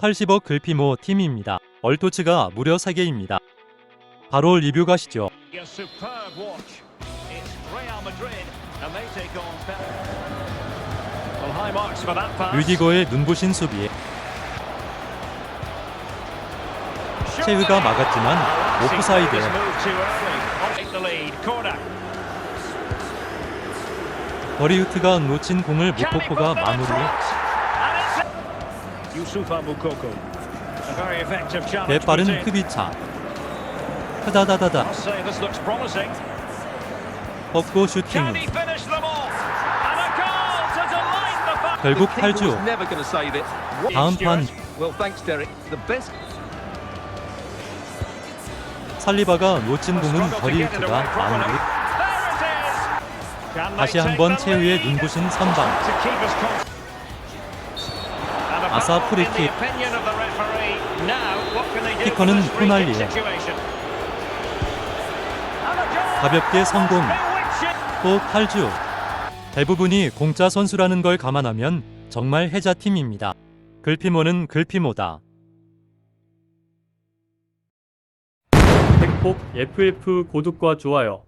80억 글피모 팀입니다. 얼토츠가 무려 3개입니다. 바로 리뷰 가시죠. 류디거의 눈부신 수비. 체흐가 막았지만 오프사이드. 버리우트가 놓친 공을 in 마무리. 대빠른 say this looks promising. 뻗고 슈팅. 결국 The keeper 8주. was never going to save it. What- 다음 판 Well, thanks, Derek. The best 살리바가 놓친 공은 버리우트가 they 다시 한번 lead? 눈부신 선방. 아사 프리킥. 키커는 호날리에. 가볍게 성공. 또 8주. 대부분이 공짜 선수라는 걸 감안하면 정말 해자팀입니다. 글피모는 글피모다. 백폭 FF 구독과 좋아요